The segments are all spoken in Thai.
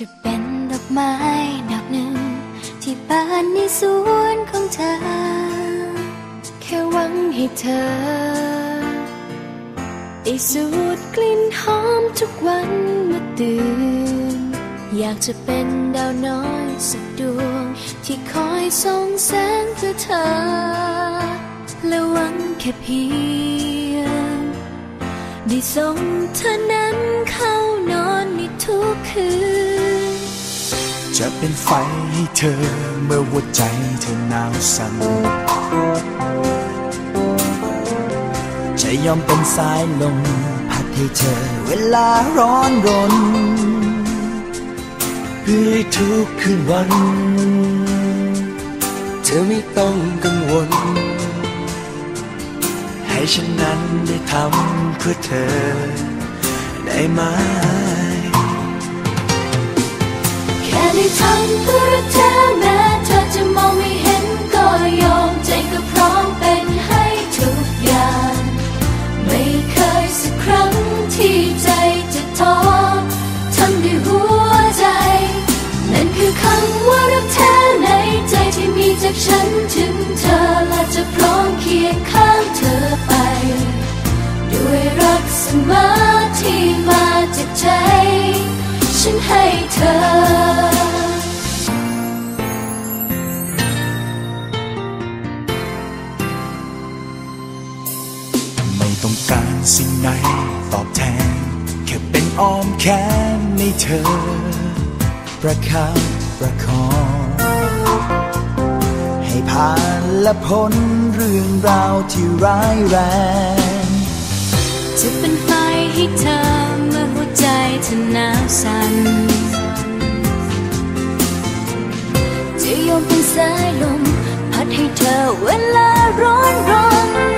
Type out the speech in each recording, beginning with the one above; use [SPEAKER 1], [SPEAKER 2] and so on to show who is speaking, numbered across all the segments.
[SPEAKER 1] จะเป็นดอกไม้ดอกหนึ่ง ที่บานในสวนของเธอ แค่หวังให้เธอ ได้สูดกลิ่นหอมทุกวันเมื่อตื่น อยากจะเป็นดาวน้อยสักดวง ที่คอยส่องแสงเพื่อเธอ และหวังแค่เพียง ได้ส่งเธอนั้นเข้านอนในทุกคืน
[SPEAKER 2] จะเป็นไฟให้เธอเมื่อหัวใจเธอหนาวสั่นจะยอมเป็นสายลมพัดให้เธอเวลาร้อนรน เพื่อทุกคืนวัน เธอไม่ต้องกังวล ให้ฉันนั้นได้ทำเพื่อเธอได้ไหม
[SPEAKER 1] ทำเพื่อรักเธอแม้เธอจะมองไม่เห็นก็ยอมใจก็พร้อมเป็นให้ทุกอย่าง ไม่เคยสักครั้งที่ใจจะท้อทำด้วยหัวใจ นั่นคือคำว่ารักแท้ในใจที่มีจากฉันถึงเธอและจะพร้อมเคียงข้างเธอไป ด้วยรักเสมอที่มาจากใจ ฉันให้เธอ
[SPEAKER 2] สิ่งไหนตอบแทน แค่เป็นอ้อมแขนในเธอ ประคับประคอง ให้ผ่านและพ้นเรื่องราวที่ร้ายแรง
[SPEAKER 1] จะเป็นไฟให้เธอเมื่อหัวใจเธอหนาวสั่นจะยอมเป็นสายลม พัดให้เธอเวลาร้อนรน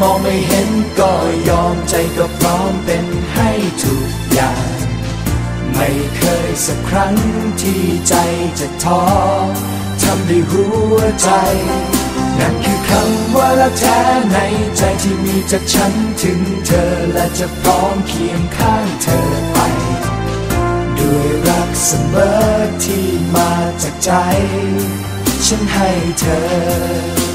[SPEAKER 1] มองไม่เห็
[SPEAKER 2] นก็ยอมใจก็พร้อมเป็นให้ทุกอย่าง ไม่เคยสักครั้งที่ใจจะท้อทำด้วยหัวใจ นั่นคือคำว่ารักแท้ในใจที่มีจากฉันถึงเธอและจะพร้อมเคียงข้างเธอไป ด้วยรักเสมอที่มาจากใจ ฉันให้เธอ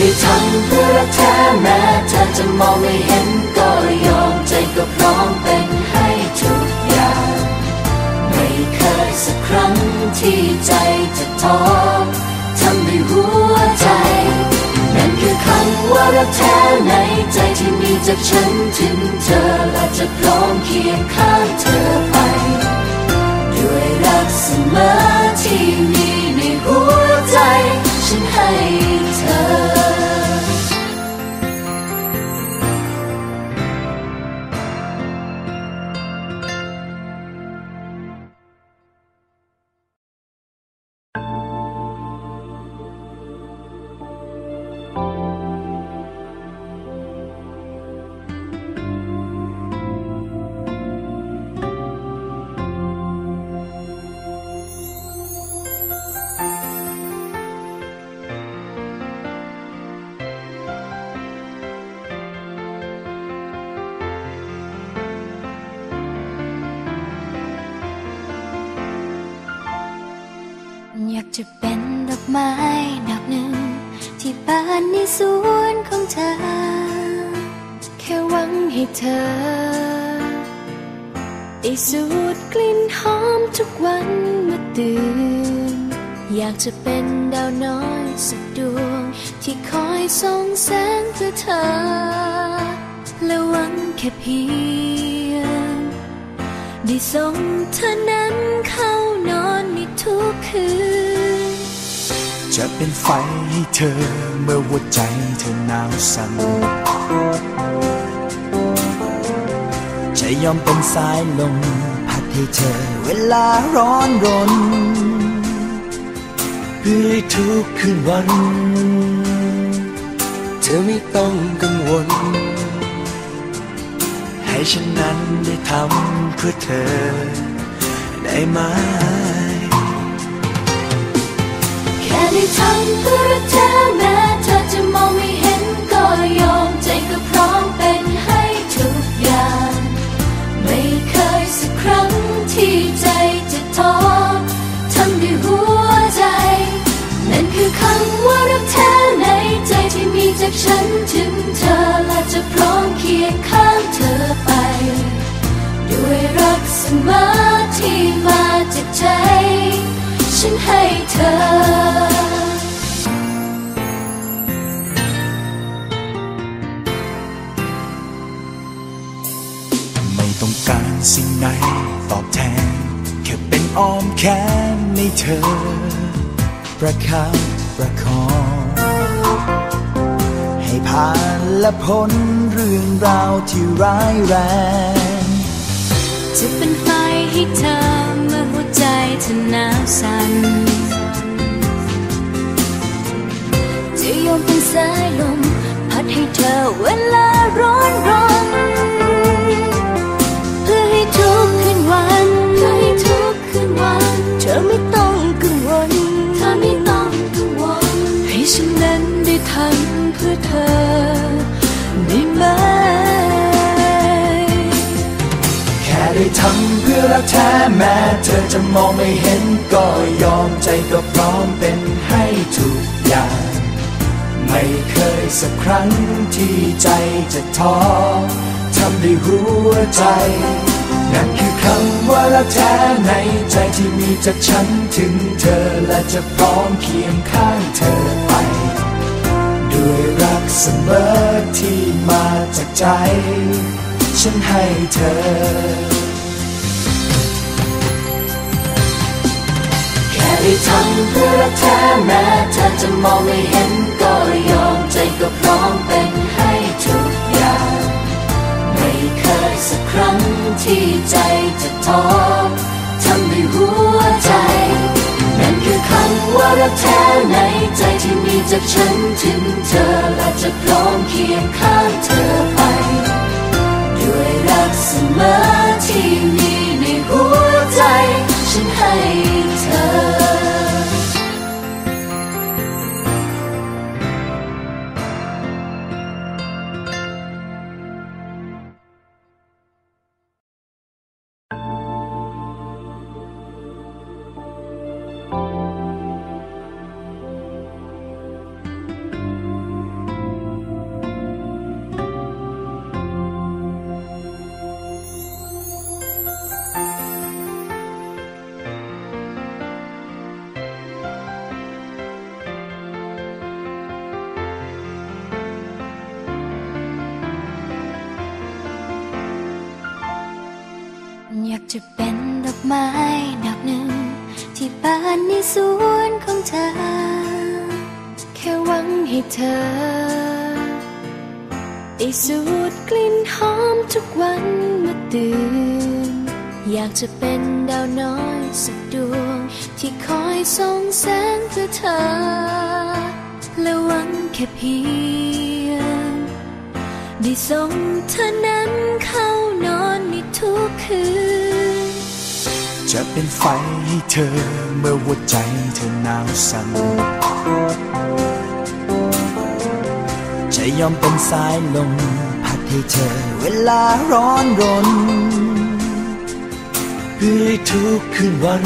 [SPEAKER 1] ได้ทำเพื่อรักแท้แม้เธอจะมองไม่เห็นก็ยอมใจก็พร้อมเป็นให้ทุกอย่าง ไม่เคยสักครั้งที่ใจจะท้อทำด้วยหัวใจ นั่นคือคำว่ารักแท้ในใจที่มีจากฉันถึงเธอและจะพร้อมเคียงข้างเธอไป จะเป็นดอกไม้ดอกหนึ่งที่ บานในสวนของเธอ แค่หวังให้เธอ ได้สูดกลิ่นหอมทุกวันเมื่อตื่น อยากจะเป็นดาวน้อยสักดวง ที่คอยส่องแสงเพื่อเธอ และหวังแค่เพียง ได้ส่งเธอนั้นเข้านอนในทุกคืน
[SPEAKER 2] จะเป็นไฟให้เธอเมื่อหัวใจเธอหนาวสั่นจะยอมเป็นสายลมพัดให้เธอเวลาร้อนรนเพื่อทุกคืนวัน เธอไม่ต้องกังวล ให้ฉันนั้นได้ทำเพื่อเธอได้ไหม
[SPEAKER 1] ได้ทำเพื่อรักเธอแม้เธอจะมองไม่เห็นก็ยอมใจก็พร้อมเป็นให้ทุกอย่าง ไม่เคยสักครั้งที่ใจจะท้อทำด้วยหัวใจ นั่นคือคำว่ารักแท้ในใจที่มีจากฉันถึงเธอและจะพร้อมเคียงข้างเธอไป ด้วยรักเสมอที่มาจากใจ ฉันให้เธอ
[SPEAKER 2] สิ่งไหนตอบแทน แค่เป็นอ้อมแขนในเธอ ประคับประคอง ให้ผ่านและพ้นเรื่องราวที่ร้ายแรง
[SPEAKER 1] จะเป็นไฟให้เธอเมื่อหัวใจเธอหนาวสั่นจะยอมเป็นสายลม พัดให้เธอเวลาร้อน เพื่อเธอได้ไหม
[SPEAKER 2] แค่ได้ทำเพื่อรักแท้แม้เธอจะมองไม่เห็นก็ยอมใจก็พร้อมเป็นให้ทุกอย่าง ไม่เคยสักครั้งที่ใจจะท้อทำด้วยหัวใจ นั่นคือคำว่ารักแท้ในใจที่มีจากฉันถึงเธอและจะพร้อมเคียงข้างเธอไป เสมอที่มาจากใจ ฉันให้เธอ แค่ได้ทำเพื่อรักแท้แม้เธอจะมองไม่เห็นก็ยอมใจก็พร้อมเป็นให้ทุกอย่าง ไม่เคยสักครั้งที่ใจจะท้อ รักแท้ในใจที่มีจากฉันถึงเธอและจะพร้อมเคียงข้างเธอไป ด้วยรักเสมอที่ จะ
[SPEAKER 1] เป็นดอกไม้ดอกหนึ่ง ที่บานในสวนของเธอ แค่หวังให้เธอ ได้สูดกลิ่นหอมทุกวันเมื่อตื่น อยากจะเป็นดาวน้อยสักดวง ที่คอยส่องแสงเพื่อเธอ และหวังแค่เพียง ได้ส่งเธอนั้นเข้านอนในทุกคืน
[SPEAKER 2] จะเป็นไฟให้เธอเมื่อหัวใจเธอหนาวสั่นจะยอมเป็นสายลมพัดให้เธอเวลาร้อนรนเพื่อทุกคืนวัน